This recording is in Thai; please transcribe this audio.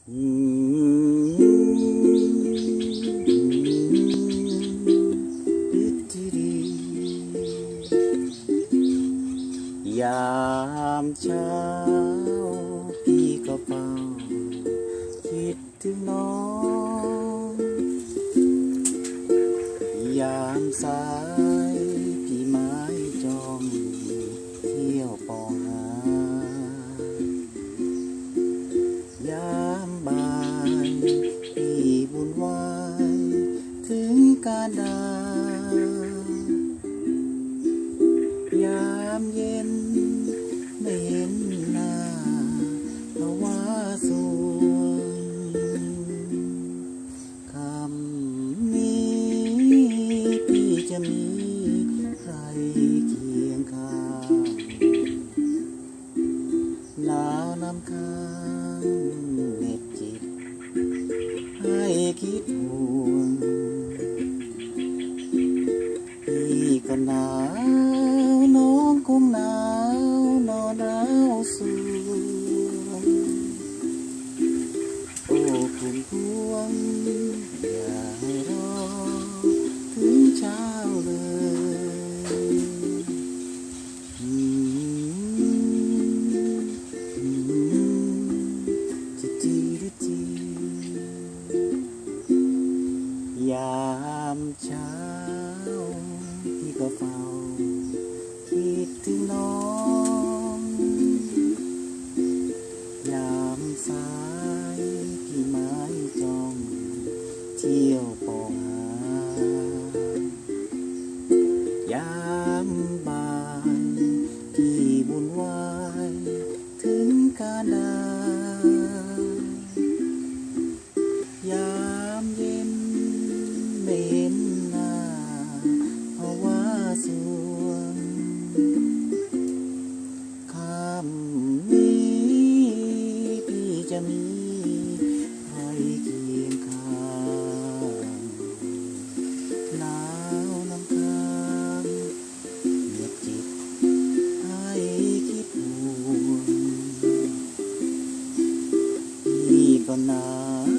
ยามเช้าพี่ก็เฝ้าคิดถึงน้อง ยามสาย Yam yeah. สู่โอ้คุณพวงอย่าให้รอถึงเช้าเลยจะจีหรือจียามเช้าที่ก็เฝ้า na